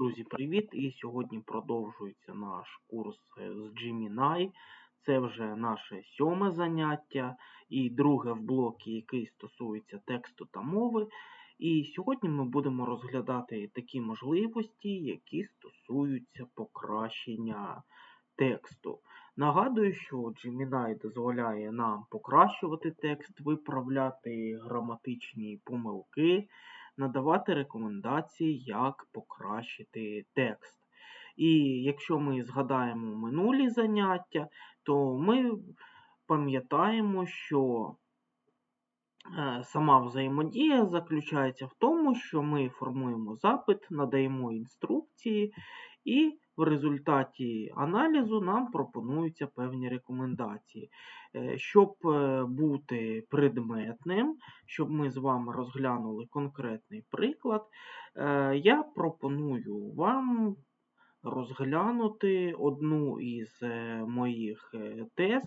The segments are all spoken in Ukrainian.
Друзі, привіт! І сьогодні продовжується наш курс е, з Gemini. Це вже наше сьоме заняття і друге в блокі, який стосується тексту та мови. І сьогодні ми будемо розглядати такі можливості, які стосуються покращення тексту. Нагадую, що Gemini дозволяє нам покращувати текст, виправляти граматичні помилки надавати рекомендації, як покращити текст. І якщо ми згадаємо минулі заняття, то ми пам'ятаємо, що е, сама взаємодія заключається в тому, що ми формуємо запит, надаємо інструкції, і в результаті аналізу нам пропонуються певні рекомендації. Е, щоб е, бути предметним, щоб ми з вами розглянули конкретний приклад, е, я пропоную вам розглянути одну із моїх тез,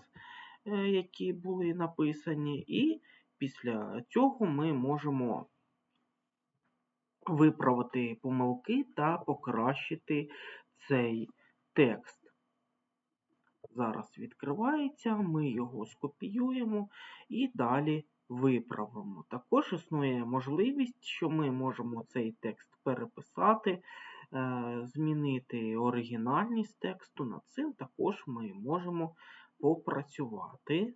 які були написані, і після цього ми можемо виправити помилки та покращити цей текст. Зараз відкривається, ми його скопіюємо і далі виправимо. Також існує можливість, що ми можемо цей текст переписати, е, змінити оригінальність тексту. Над цим також ми можемо попрацювати.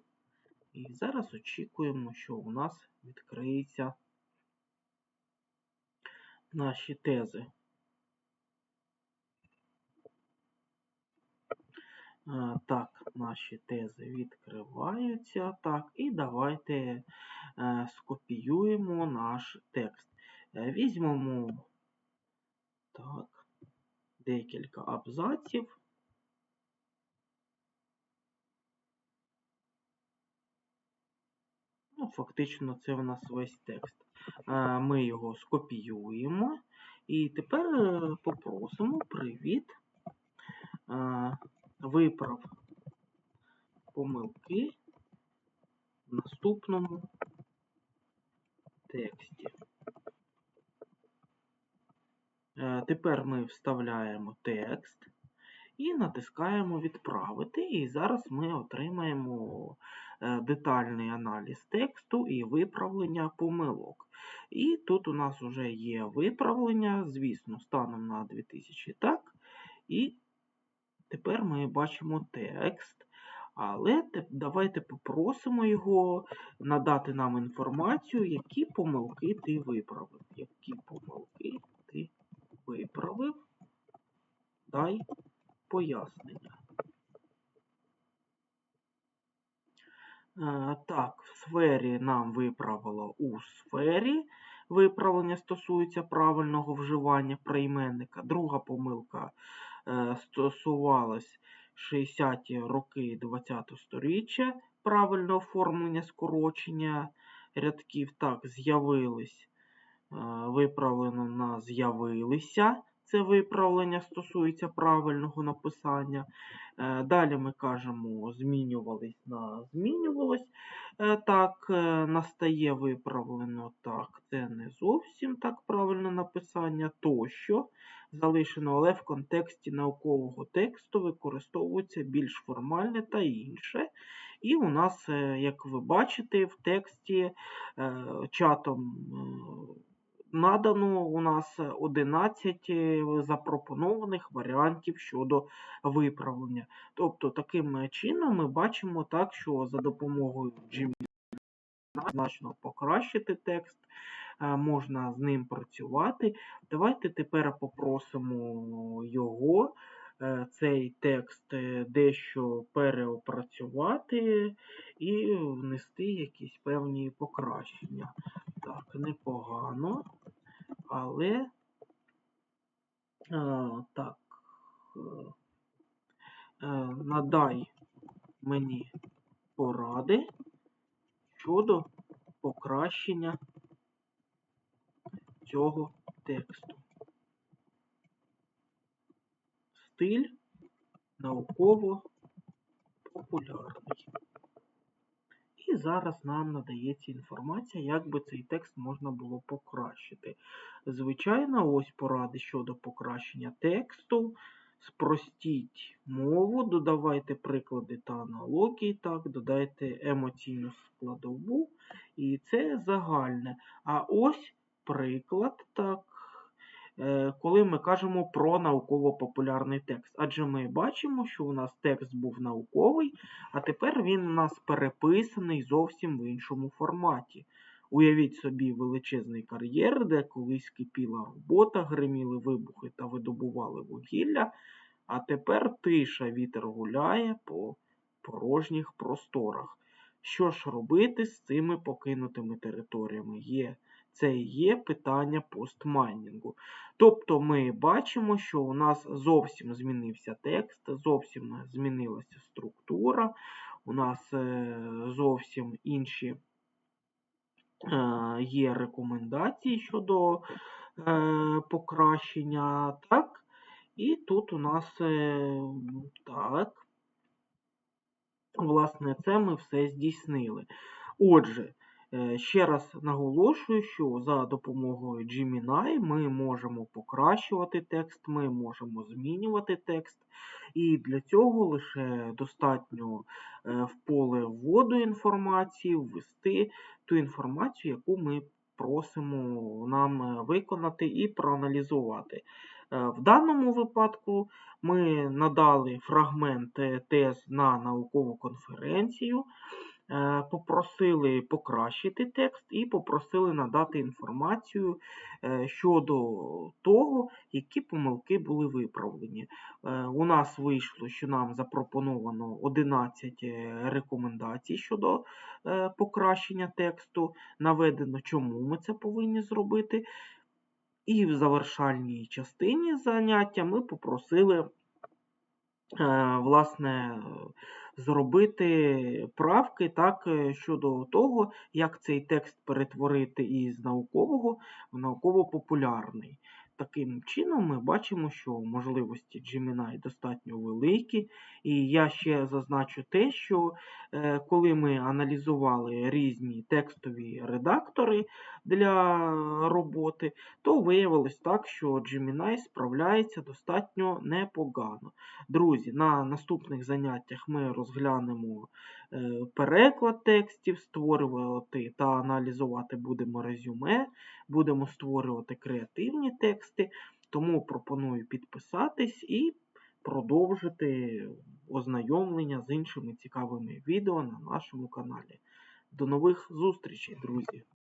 І зараз очікуємо, що у нас відкриються наші тези. Так, наші тези відкриваються. Так, і давайте е, скопіюємо наш текст. Е, візьмемо так, декілька абзаців. Ну, Фактично, це в нас весь текст. Е, ми його скопіюємо. І тепер попросимо привіт виправ помилки в наступному тексті. Е, тепер ми вставляємо текст і натискаємо Відправити. І зараз ми отримаємо е, детальний аналіз тексту і виправлення помилок. І тут у нас вже є виправлення, звісно, станом на 2000 так. І Тепер ми бачимо текст, але давайте попросимо його надати нам інформацію, які помилки ти виправив. Які помилки ти виправив? Дай пояснення. Е, так, в сфері нам виправило у сфері. Виправлення стосується правильного вживання прийменника. Друга помилка Е, стосувалась 60-ті роки ХХ століття, правильне оформлення скорочення рядків. Так, з'явились, е, виправлено на з'явилися. Це виправлення стосується правильного написання. Е, далі ми кажемо, змінювались на змінювалось. Так, настає виправлено так, це не зовсім так правильне написання тощо залишено, але в контексті наукового тексту використовується більш формальне та інше. І у нас, е, як ви бачите, в тексті е, чатом е, надано у нас 11 запропонованих варіантів щодо виправлення. Тобто, таким чином ми бачимо так, що за допомогою Gmail значно покращити текст. Е, можна з ним працювати. Давайте тепер попросимо його, е, цей текст е, дещо переопрацювати і внести якісь певні покращення. Так, непогано, але так, надай мені поради щодо покращення цього тексту. Стиль науково популярний. Зараз нам надається інформація, як би цей текст можна було покращити. Звичайно, ось поради щодо покращення тексту. Спростіть мову, додавайте приклади та аналогії, так, додайте емоційну складову, і це загальне. А ось приклад, так, коли ми кажемо про науково-популярний текст. Адже ми бачимо, що у нас текст був науковий, а тепер він у нас переписаний зовсім в іншому форматі. Уявіть собі величезний кар'єр, де колись кипіла робота, гриміли вибухи та видобували вугілля, а тепер тиша вітер гуляє по порожніх просторах. Що ж робити з цими покинутими територіями? Є. Це і є питання постмайнінгу. Тобто ми бачимо, що у нас зовсім змінився текст, зовсім змінилася структура, у нас е, зовсім інші е, є рекомендації щодо е, покращення. так? І тут у нас так. Власне, це ми все здійснили. Отже, ще раз наголошую, що за допомогою Gemini ми можемо покращувати текст, ми можемо змінювати текст. І для цього лише достатньо е, в поле вводу інформації ввести ту інформацію, яку ми просимо нам е, виконати і проаналізувати. В даному випадку ми надали фрагмент тез на наукову конференцію, е, попросили покращити текст і попросили надати інформацію е, щодо того, які помилки були виправлені. Е, у нас вийшло, що нам запропоновано 11 рекомендацій щодо покращення тексту. Наведено, чому ми це повинні зробити. І в завершальній частині заняття ми попросили, е, власне, зробити правки так, е, щодо того, як цей текст перетворити із наукового в науково-популярний. Таким чином, ми бачимо, що можливості Gemini достатньо великі. І я ще зазначу те, що е, коли ми аналізували різні текстові редактори для роботи, то виявилось так, що Gemini справляється достатньо непогано. Друзі, на наступних заняттях ми розглянемо переклад текстів, створювати та аналізувати будемо резюме, будемо створювати креативні тексти. Тому пропоную підписатись і продовжити ознайомлення з іншими цікавими відео на нашому каналі. До нових зустрічей, друзі!